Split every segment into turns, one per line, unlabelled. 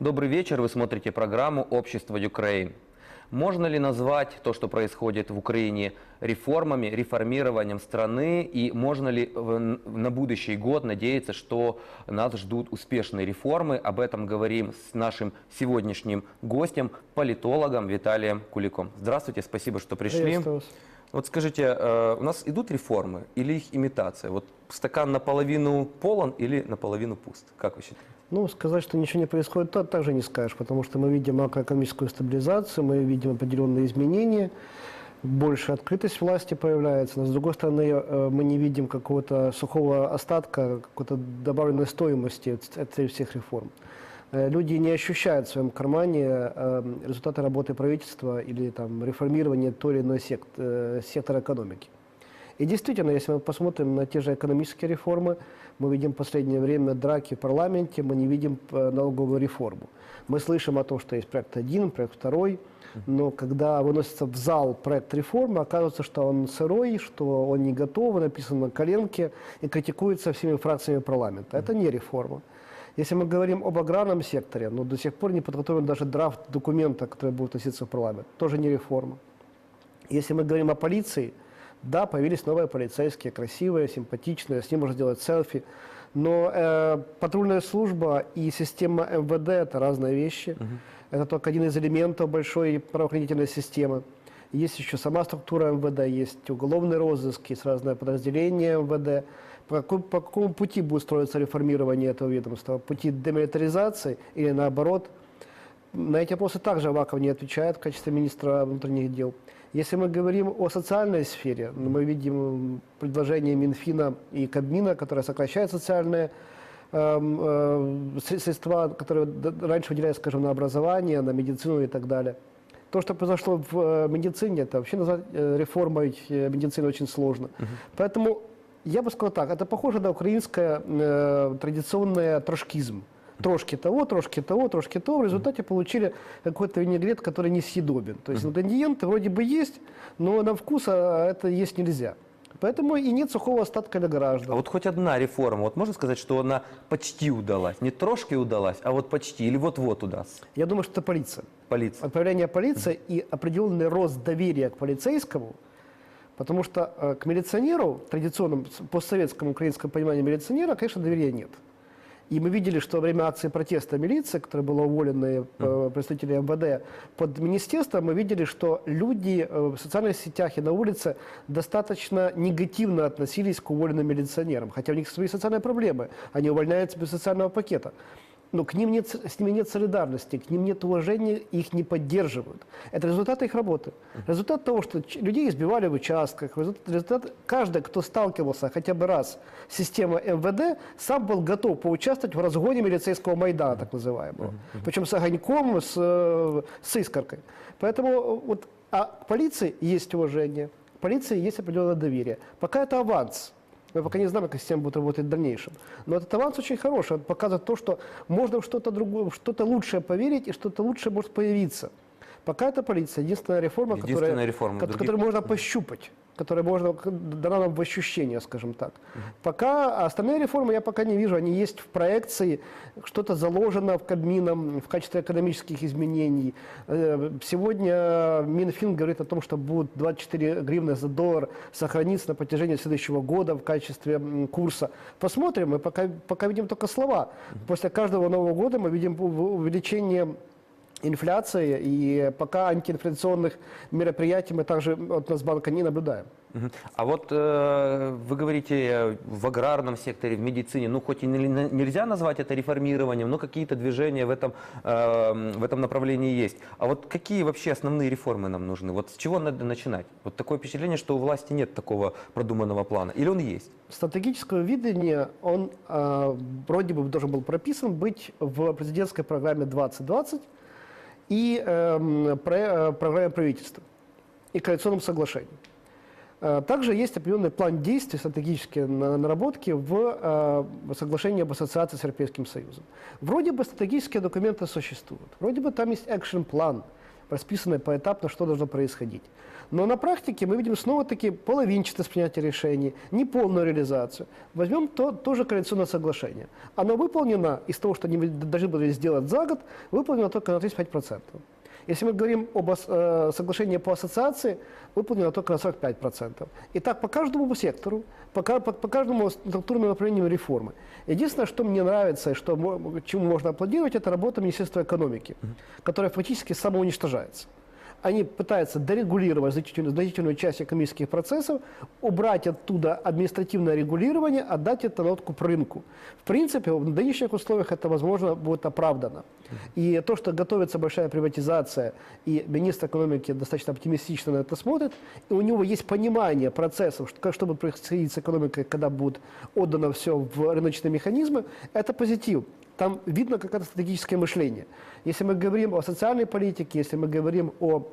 Добрый вечер, вы смотрите программу «Общество Украин». Можно ли назвать то, что происходит в Украине, реформами, реформированием страны? И можно ли на будущий год надеяться, что нас ждут успешные реформы? Об этом говорим с нашим сегодняшним гостем, политологом Виталием Куликом. Здравствуйте, спасибо, что пришли. Вот скажите, э, у нас идут реформы или их имитация? Вот стакан наполовину полон или наполовину пуст? Как вы считаете?
Ну, сказать, что ничего не происходит, то также не скажешь, потому что мы видим макроэкономическую стабилизацию, мы видим определенные изменения, больше открытость власти появляется, но с другой стороны э, мы не видим какого-то сухого остатка, какой-то добавленной стоимости от всех реформ. Э, Люди не ощущают в своем кармане э, результаты работы правительства или там, реформирования той или иной сект- э, сектора экономики. И действительно, если мы посмотрим на те же экономические реформы, мы видим в последнее время драки в парламенте, мы не видим налоговую реформу. Мы слышим о том, что есть проект один, проект второй, но когда выносится в зал проект реформы, оказывается, что он сырой, что он не готов, написан на коленке и критикуется всеми фракциями парламента. Это не реформа. Если мы говорим об аграрном секторе, но до сих пор не подготовлен даже драфт документа, который будет относиться в парламент. Тоже не реформа. Если мы говорим о полиции, да, появились новые полицейские, красивые, симпатичные, с ним можно сделать селфи. Но э, патрульная служба и система МВД – это разные вещи. Это только один из элементов большой правоохранительной системы. Есть еще сама структура МВД, есть уголовный розыск, есть разные подразделения МВД. По, по какому пути будет строиться реформирование этого ведомства? Пути демилитаризации или наоборот – на эти вопросы также Аваков не отвечает в качестве министра внутренних дел. Если мы говорим о социальной сфере, ну, мы видим предложение Минфина и Кабмина, которое сокращает социальные эм, э, сре- средства, которые раньше выделялись, скажем, на образование, на медицину и так далее. То, что произошло в э, медицине, это вообще назвать э, реформой медицины очень сложно. Поэтому я бы сказал так, это похоже на украинское э, традиционное трошкизм. Трошки того, трошки того, трошки того. В результате получили какой-то винегрет, который несъедобен. То есть ингредиенты вроде бы есть, но на вкус а, это есть нельзя. Поэтому и нет сухого остатка для граждан.
А вот хоть одна реформа, вот можно сказать, что она почти удалась? Не трошки удалась, а вот почти, или вот-вот удастся?
Я думаю, что это полиция.
Полиция.
Появление полиции и определенный рост доверия к полицейскому, потому что э, к милиционеру, традиционному постсоветскому украинскому пониманию милиционера, конечно, доверия нет. И мы видели, что во время акции протеста милиции, которая была уволена э, представители МВД под министерство, мы видели, что люди э, в социальных сетях и на улице достаточно негативно относились к уволенным милиционерам, хотя у них свои социальные проблемы, они увольняются без социального пакета. Но к ним нет, с ними нет солидарности, к ним нет уважения, их не поддерживают. Это результат их работы. Результат того, что людей избивали в участках, результат, результат каждый, кто сталкивался хотя бы раз с системой МВД, сам был готов поучаствовать в разгоне милицейского Майдана, так называемого. Причем с огоньком, с, с искоркой. Поэтому вот, а к полиции есть уважение, к полиции есть определенное доверие. Пока это аванс. Мы пока не знаем, как система будет работать в дальнейшем. Но этот аванс очень хороший. Он показывает то, что можно в что-то другое, что-то лучшее поверить, и что-то лучшее может появиться. Пока это полиция. Единственная реформа,
Единственная
которая,
реформа. Других-
которую можно пощупать, которая можно дана нам в ощущение, скажем так. Пока а остальные реформы я пока не вижу. Они есть в проекции, что-то заложено в Кабмином в качестве экономических изменений. Э, Сегодня Минфин говорит о том, что будут 24 гривны за доллар сохраниться на протяжении следующего года в качестве курса. Посмотрим, мы пока, пока видим только слова. После каждого Нового года мы видим ув- увеличение инфляции, и пока антиинфляционных мероприятий мы также от Нацбанка не наблюдаем.
А вот э, вы говорите э, в аграрном секторе, в медицине, ну хоть и не- нельзя назвать это реформированием, но какие-то движения в этом, э, в этом направлении есть. А вот какие вообще основные реформы нам нужны? Вот с чего надо начинать? Вот такое впечатление, что у власти нет такого продуманного плана. Или он есть?
Стратегическое видение, он а, вроде бы должен был прописан быть в президентской программе 2020 и эм, э, программе правительства и коалиционном соглашении. Э, Также есть определенный план действий, стратегические на- наработки в э, соглашении об ассоциации с Европейским Союзом. Вроде бы стратегические документы существуют, вроде бы там есть экшн-план, расписаны поэтапно, что должно происходить. Но на практике мы видим снова-таки половинчатость принятия решений, неполную реализацию. Возьмем то, тоже коалиционное соглашение. Оно выполнено из того, что они должны были сделать за год, выполнено только на 35%. Если мы говорим об ас- э, соглашении по ассоциации, выполнено только на 45%. И так по каждому сектору, по, по- по каждому структурному направлению реформы. Единственное, что мне нравится и что, чему можно аплодировать, это работа Министерства экономики, которая фактически самоуничтожается. Они пытаются дорегулировать значительную, значительную часть экономических процессов, убрать оттуда административное регулирование, отдать это на откуп рынку. В принципе, в нынешних условиях это, возможно, будет оправдано. И то, что готовится большая приватизация, и министр экономики достаточно оптимистично на это смотрит, и у него есть понимание процессов, что, что будет происходить с экономикой, когда будет отдано все в рыночные механизмы, это позитив там видно какое-то стратегическое мышление. Если мы говорим о социальной политике, если мы говорим о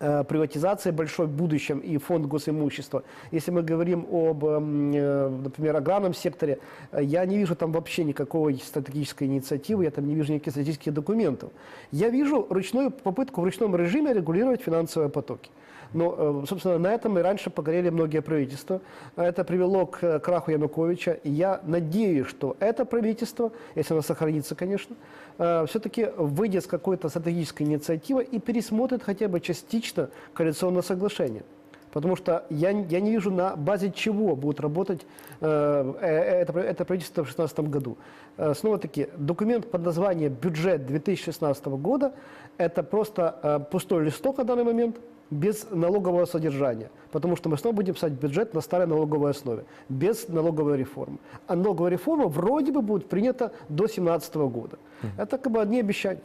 э, приватизации большой в будущем и фонд госимущества. Если мы говорим об, эм, э, например, аграрном секторе, э, я не вижу там вообще никакой стратегической инициативы, я там не вижу никаких стратегических документов. Я вижу ручную попытку в ручном режиме регулировать финансовые потоки. Но, э, собственно, на этом и раньше погорели многие правительства. Это привело к э, краху Януковича. И я надеюсь, что это правительство, если оно сохранится, конечно, все-таки выйдет с какой-то стратегической инициативой и пересмотрит хотя бы частично коалиционное соглашение. Потому что я, я не вижу, на базе чего будет работать э, э, это, это правительство в 2016 году. Э, Снова-таки, документ под названием «Бюджет 2016 года» – это просто э, пустой листок на данный момент, без налогового содержания, потому что мы снова будем писать бюджет на старой налоговой основе, без налоговой реформы. А налоговая реформа вроде бы будет принята до 2017 года. Это как бы одни обещания.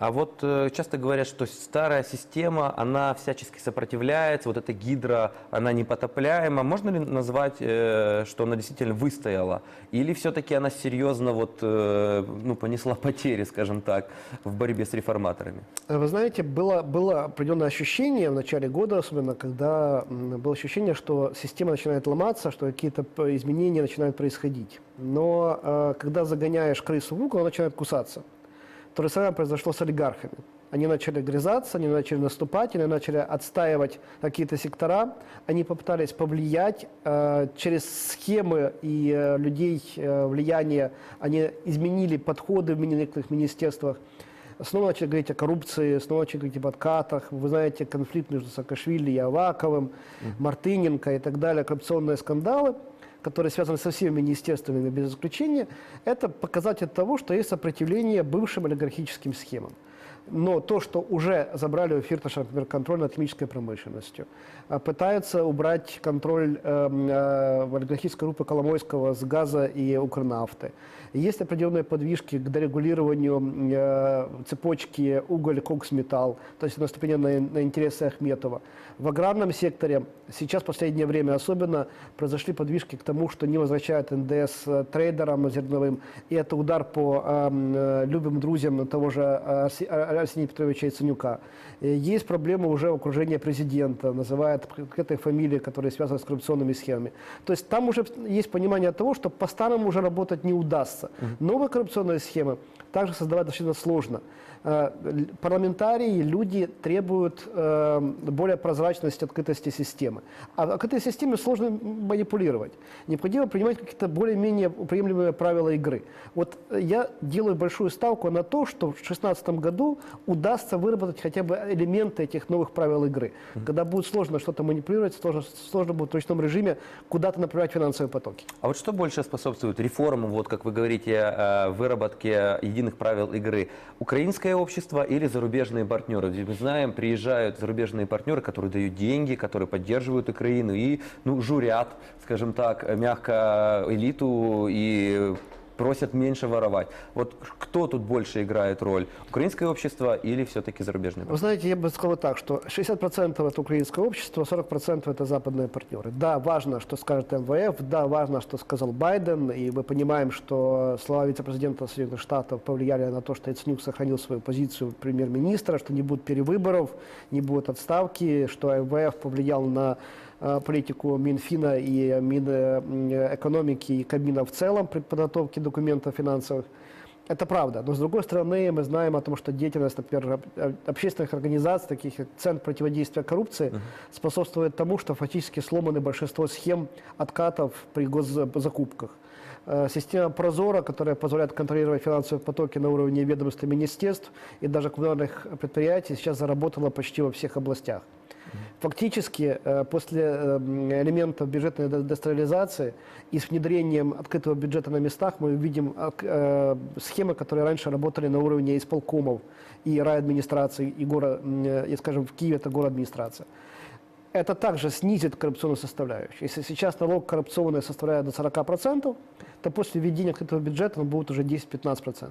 А вот э, часто говорят, что старая система, она всячески сопротивляется, вот эта гидра, она непотопляема. Можно ли назвать, э, что она действительно выстояла? Или все-таки она серьезно вот, э, ну, понесла потери, скажем так, в борьбе с реформаторами?
Вы знаете, было, было определенное ощущение в начале года, особенно когда было ощущение, что система начинает ломаться, что какие-то изменения начинают происходить. Но э, когда загоняешь крысу в угол, она начинает кусаться. То же самое произошло с олигархами. Они начали грязаться, они начали наступать, они начали отстаивать какие-то сектора. Они попытались повлиять э, через схемы и э, людей э, влияния. Они изменили подходы в некоторых министерствах. Снова начали говорить о коррупции, снова начали говорить об откатах. Вы знаете, конфликт между Саакашвили и Аваковым, Мартыненко и так далее, коррупционные скандалы, которые связаны со всеми министерствами без исключения, это показатель того, что есть сопротивление бывшим олигархическим схемам. Но то, что уже забрали у Фирташа, например, контроль над химической промышленностью, а, пытаются убрать контроль эм, э, олигархической группы Коломойского с газа и Укрнафты. Есть определенные подвижки к дорегулированию э, цепочки уголь, кокс, металл, то есть наступление на, на интересы Ахметова. В аграрном секторе сейчас, в последнее время особенно, произошли подвижки к тому, что не возвращают НДС э, трейдерам зерновым, и это удар по эм, э, любым друзьям того же э, Арсения Петровича Яценюка. Э, Есть проблемы уже окружения президента, называют конкретные фамилии, которые связаны с коррупционными схемами. То есть там уже есть понимание того, что по-старому уже работать не удастся. Новые коррупционные схемы также создавать достаточно сложно. Э, Парламентарии, люди требуют э, более прозрачности, открытости системы. А открытой системе сложно манипулировать. Необходимо принимать какие-то более-менее приемлемые правила игры. Вот э, я делаю большую ставку на то, что в 2016 году удастся выработать хотя бы элементы этих новых правил игры. Когда будет сложно что-то манипулировать, сложно, сложно будет в ручном режиме куда-то направлять финансовые потоки.
А вот что больше способствует реформам, вот как вы говорите, выработке единых правил игры? Украинское общество или зарубежные партнеры? Ведь мы знаем, приезжают зарубежные партнеры, которые дают деньги, которые поддерживают Украину и ну, журят, скажем так, мягко элиту и просят меньше воровать. Вот кто тут больше играет роль? Украинское общество или все-таки зарубежные
Вы знаете, я бы сказал так, что 60% это украинское общество, 40% это западные партнеры. Да, важно, что скажет МВФ, да, важно, что сказал Байден, и мы понимаем, что слова вице-президента Соединенных Штатов повлияли на то, что Яценюк сохранил свою позицию премьер-министра, что не будет перевыборов, не будет отставки, что МВФ повлиял на политику Минфина и Минэкономики и Кабмина в целом при подготовке документов финансовых. Это правда. Но с другой стороны, мы знаем о том, что деятельность, например, об- об- общественных организаций, таких как Центр противодействия коррупции, способствует тому, что фактически сломаны большинство схем откатов при госзакупках. Э, Система Прозора, которая позволяет контролировать финансовые потоки на уровне ведомств и министерств и даже коммунальных предприятий, сейчас заработала почти во всех областях. Фактически, э, после э, м, элементов бюджетной де- децентрализации и с внедрением открытого бюджета на местах мы увидим ак- э, схемы, которые раньше работали на уровне исполкомов и райадминистрации, и, горо, м, э, и скажем, в Киеве это администрация. Это также снизит коррупционную составляющую. Если сейчас налог коррупционный составляет до 40%, то после введения открытого бюджета он будет уже 10-15%.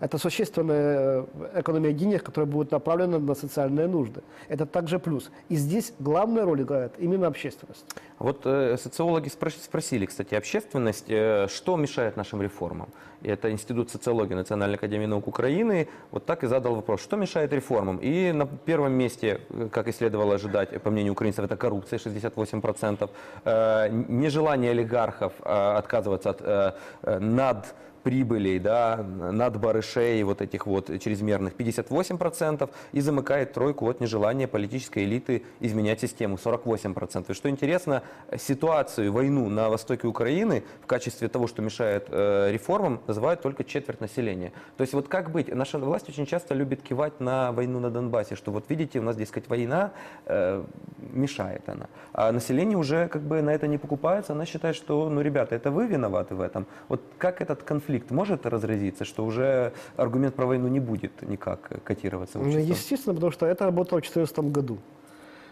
Это существенная э, экономия денег, которая будет направлена на социальные нужды. Это также плюс. И здесь главную роль играет именно общественность.
Вот э, социологи спро- спросили, кстати, общественность, э, что мешает нашим реформам. И это Институт социологии Национальной академии наук Украины вот так и задал вопрос, что мешает реформам. И на первом месте, э, как и следовало ожидать, по мнению украинцев, это коррупция, 68%, э, нежелание олигархов э, отказываться от э, э, над прибылей, да, над барышей вот этих вот чрезмерных 58% и замыкает тройку вот нежелание политической элиты изменять систему 48%. И что интересно, ситуацию, войну на востоке Украины в качестве того, что мешает э, реформам, называют только четверть населения. То есть вот как быть? Наша власть очень часто любит кивать на войну на Донбассе, что вот видите, у нас, дескать, война, э, мешает она. А население уже как бы на это не покупается, она считает, что, ну, ребята, это вы виноваты в этом. Вот как этот конфликт может разразиться, что уже аргумент про войну не будет никак котироваться
Ну? Естественно, потому что это работало в 2014 году.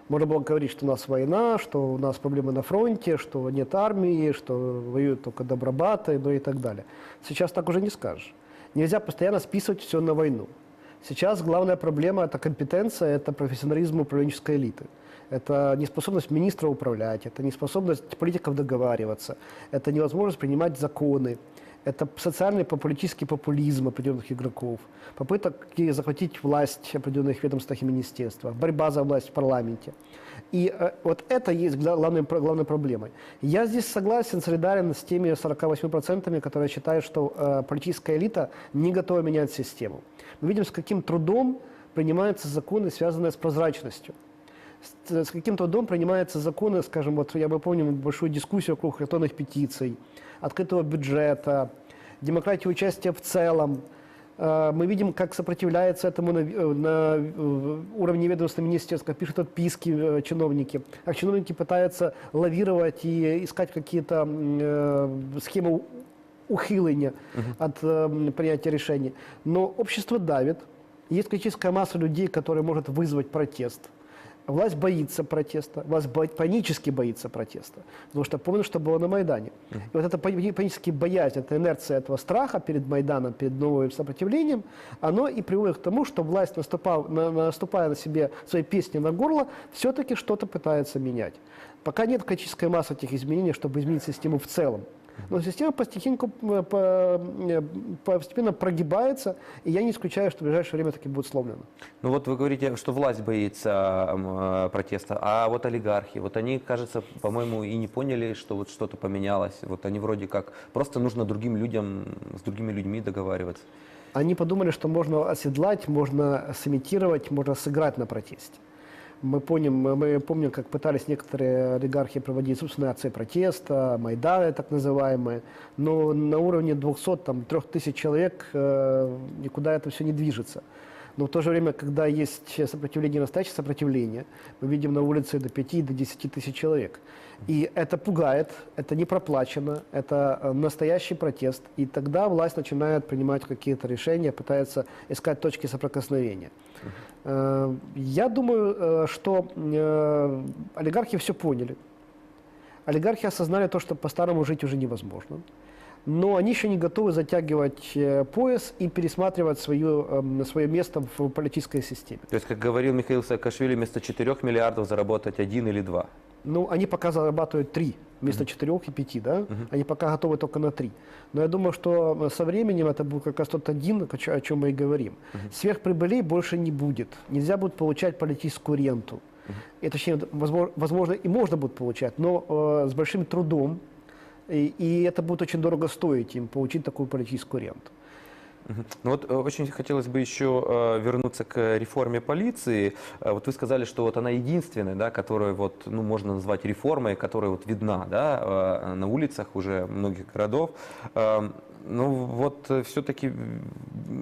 Можно было говорить, что у нас война, что у нас проблемы на фронте, что нет армии, что воюют только добробаты, ну и так далее. Сейчас так уже не скажешь. Нельзя постоянно списывать все на войну. Сейчас главная проблема – это компетенция, это профессионализм управленческой элиты. Это неспособность министра управлять, это неспособность политиков договариваться, это невозможность принимать законы, это социальный политический популизм определенных игроков, попытки захватить власть определенных ведомствах и министерствах, борьба за власть в парламенте. И э, вот это есть гла- главной, главной проблемой. Я здесь согласен, солидарен с теми 48%, которые считают, что э, политическая элита не готова менять систему. Мы видим, с каким трудом принимаются законы, связанные с прозрачностью с, с каким трудом принимаются законы, скажем, вот я бы помню большую дискуссию вокруг электронных петиций, открытого бюджета, демократии участия в целом. Э, Мы видим, как сопротивляется этому на, э, на э, уровне ведомства министерств, как пишут отписки чиновники, как чиновники пытаются лавировать и искать какие-то э, схемы ухиления от э, принятия решений. Но общество давит, есть критическая масса людей, которая может вызвать протест. Власть боится протеста, власть бо- панически боится протеста, потому что помню, что было на Майдане. И вот эта пани- панически боязнь, эта инерция этого страха перед Майданом, перед новым сопротивлением, оно и приводит к тому, что власть, наступав, на- наступая на себе свои песни на горло, все-таки что-то пытается менять. Пока нет критической массы этих изменений, чтобы изменить систему в целом. Но система постепенно, по- э, постепенно прогибается, и я не исключаю, что в ближайшее время таки будет сломлено.
Ну вот вы говорите, что власть боится э, протеста, а вот олигархи, вот они, кажется, по-моему, и не поняли, что вот что-то поменялось. Вот они вроде как, просто нужно другим людям, с другими людьми договариваться.
Они подумали, что можно оседлать, можно сымитировать, можно сыграть на протесте. Мы помним, мы помним, как пытались некоторые олигархи проводить собственные акции протеста, Майданы так называемые, но на уровне 200, там, 3000 человек э, никуда это все не движется. Но в то же время, когда есть сопротивление, настоящее сопротивление, мы видим на улице до 5, до 10 тысяч человек. И это пугает, это не проплачено, это э, настоящий протест. И тогда власть начинает принимать какие-то решения, пытается искать точки соприкосновения. Э, Я думаю, э, что олигархи все поняли. Олигархи осознали то, что по-старому жить уже невозможно. Но они еще не готовы затягивать э, пояс и пересматривать свое, эм, свое место в политической системе.
То есть, как говорил Михаил Саакашвили, вместо 4 миллиардов заработать один или два.
Ну, они пока зарабатывают 3 вместо 4 и 5, да? Они пока готовы только на 3. Но я думаю, что э, со временем это будет как раз тот один, о чем мы и говорим. Сверхприбылей больше не будет. Нельзя будет получать политическую ренту. И, точнее, возможно, возможно, и можно будет получать, но э, с большим трудом. И, это будет очень дорого стоить им получить такую политическую ренту.
Ну вот э, очень хотелось бы еще э, вернуться к реформе полиции. Э, Вот вы сказали, что вот она единственная, да, которая вот, ну, можно назвать реформой, которая вот видна, да, на улицах уже многих городов. Эм, Ну вот все-таки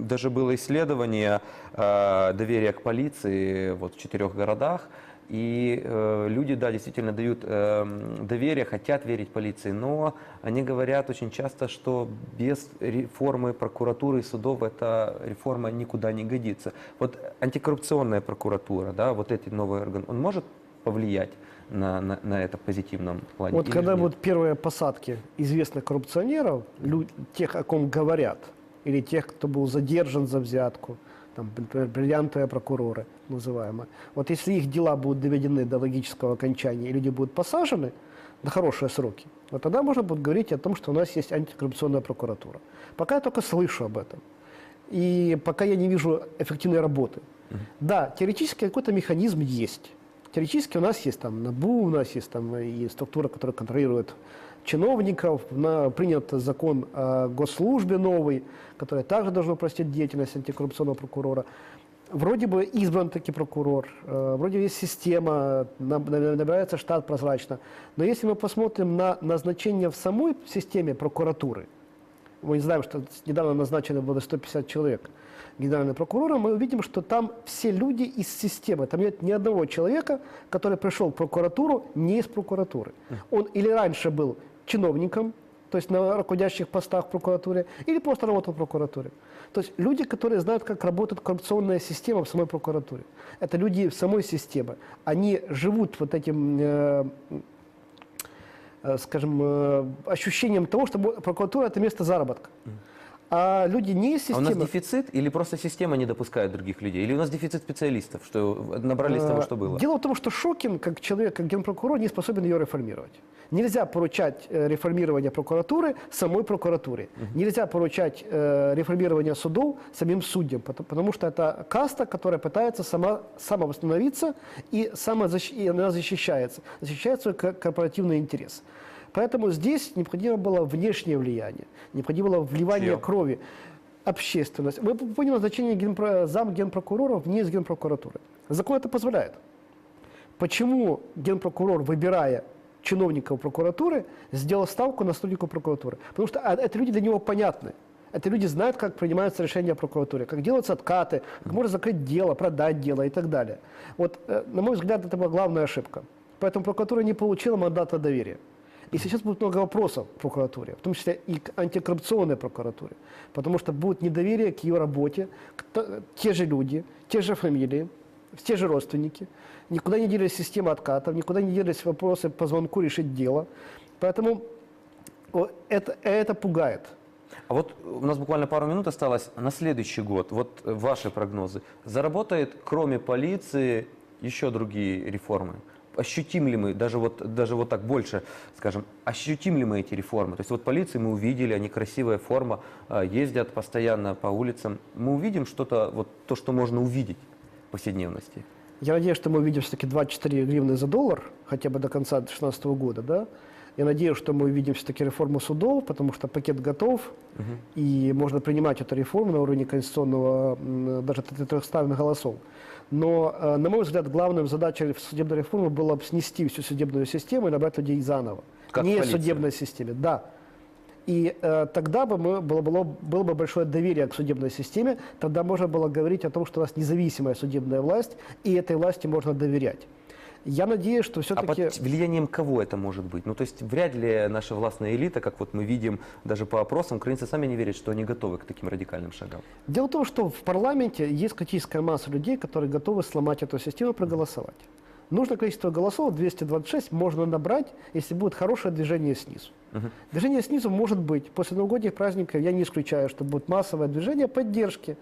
даже было исследование доверия к полиции вот в четырех городах. И э, люди, да, действительно дают эм, доверие, хотят верить полиции, но они говорят очень часто, что без реформы прокуратуры и судов эта реформа никуда не годится. Вот антикоррупционная прокуратура, да, вот эти новые органы, он может повлиять на, на, на это в позитивном плане?
Вот когда
нет?
будут первые посадки известных коррупционеров, тех, о ком говорят, или тех, кто был задержан за взятку, там, бриллиантовые прокуроры называемые. Вот если их дела будут доведены до логического окончания, и люди будут посажены на хорошие сроки, вот тогда можно будет говорить о том, что у нас есть антикоррупционная прокуратура. Пока я только слышу об этом. И пока я не вижу эффективной работы. Да, теоретически какой-то механизм есть. Теоретически у нас есть там НАБУ, у нас есть там и структура, которая контролирует чиновников, на, принят закон о госслужбе новый, который также должен упростить деятельность антикоррупционного прокурора. Вроде бы избран таки прокурор, э, вроде есть система, на- на- набирается штат прозрачно. Но если мы посмотрим на назначение в самой системе прокуратуры, мы не знаем, что недавно назначено было 150 человек генеральным прокурором, мы увидим, что там все люди из системы. Там нет ни одного человека, который пришел в прокуратуру не из прокуратуры. Он или раньше был чиновником, то есть на руководящих постах в прокуратуре, или просто работал в прокуратуре. То есть люди, которые знают, как работает коррупционная система в самой прокуратуре. Это люди в самой системе. Они живут вот этим э, э, скажем, э, ощущением того, что прокуратура – это место заработка. А люди не из
А у нас
системы.
дефицит или просто система не допускает других людей? Или у нас дефицит специалистов, что набрались того,
Э,
что было?
Дело в том, что Шокин, как человек, как генпрокурор, не способен ее реформировать. Нельзя поручать э, реформирование прокуратуры самой прокуратуре. Нельзя поручать э, реформирование судов самим судьям, пото- потому что это каста, которая пытается сама, самовосстановиться и, самозащ- и она защищается. Защищает свой ко- корпоративный интерес. Поэтому здесь необходимо было внешнее влияние, необходимо было вливание
Чье?
крови общественность. Мы поняли назначение генпро- зам генпрокурора вне из генпрокуратуры. Закон это позволяет. Почему генпрокурор, выбирая чиновников прокуратуры, сделал ставку на сотрудников прокуратуры? Потому что а, это люди для него понятны. Это люди знают, как принимаются решения в прокуратуре, как делаются откаты, как можно закрыть дело, продать дело и так далее. Вот, э, на мой взгляд, это была главная ошибка. Поэтому прокуратура не получила мандата доверия. И сейчас будет много вопросов к прокуратуре, в том числе и к антикоррупционной прокуратуре, потому что будет недоверие к ее работе, к те же люди, те же фамилии, те же родственники, никуда не делись система откатов, никуда не делись вопросы по звонку решить дело. Поэтому это, это пугает.
А вот у нас буквально пару минут осталось на следующий год. Вот ваши прогнозы. Заработает, кроме полиции, еще другие реформы? Ощутим ли мы, даже вот, даже вот так больше, скажем, ощутим ли мы эти реформы? То есть вот полиции мы увидели, они красивая форма, э, ездят постоянно по улицам. Мы увидим что-то, вот то, что можно увидеть в повседневности.
Я надеюсь, что мы увидим все-таки 24 гривны за доллар, хотя бы до конца 2016 года, да. Я надеюсь, что мы увидим все-таки реформу судов, потому что пакет готов, и можно принимать эту реформу на уровне конституционного, даже т- трехставных голосов. Но, э, на мой взгляд, главной задачей судебной реформы было бы снести всю судебную систему и набрать людей заново.
Как
Не в судебной системе, да. И э, тогда бы мы, было, было, было бы большое доверие к судебной системе, тогда можно было говорить о том, что у нас независимая судебная власть, и этой власти можно доверять. Я надеюсь, что
А
все-таки...
под влиянием кого это может быть? Ну, то есть вряд ли наша властная элита, как вот мы видим даже по опросам, украинцы сами не верят, что они готовы к таким радикальным шагам.
Дело в том, что в парламенте есть критическая масса людей, которые готовы сломать эту систему проголосовать. Нужное количество голосов, 226, можно набрать, если будет хорошее движение снизу. Движение снизу может быть. После новогодних праздников я не исключаю, что будет массовое движение поддержки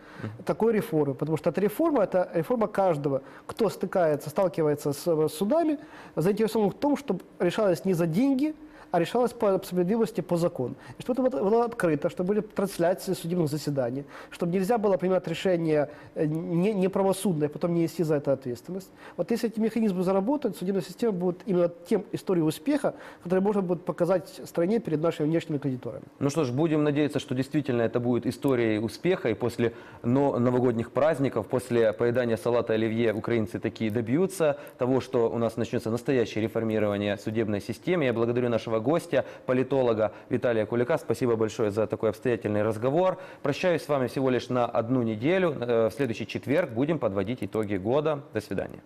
такой реформы. Потому что эта реформа – это реформа каждого, кто стыкается, сталкивается с э, судами, заинтересован в том, чтобы решалось не за деньги, а решалось по справедливости, по закону. И чтобы это было открыто, чтобы были трансляции судебных заседаний, чтобы нельзя было принимать решения э, не, потом не нести за это ответственность. Вот если эти механизмы заработают, судебная система будет именно тем историей успеха, который можно будет показать стране перед нашими внешними кредиторами.
Ну что ж, будем надеяться, что действительно это будет историей успеха, и после но- новогодних праздников, после поедания салата оливье украинцы такие добьются того, что у нас начнется настоящее реформирование судебной системы. Я благодарю нашего нашего гостя, политолога Виталия Кулика. Спасибо большое за такой обстоятельный разговор. Прощаюсь с вами всего лишь на одну неделю. Э, в следующий четверг будем подводить итоги года. До свидания.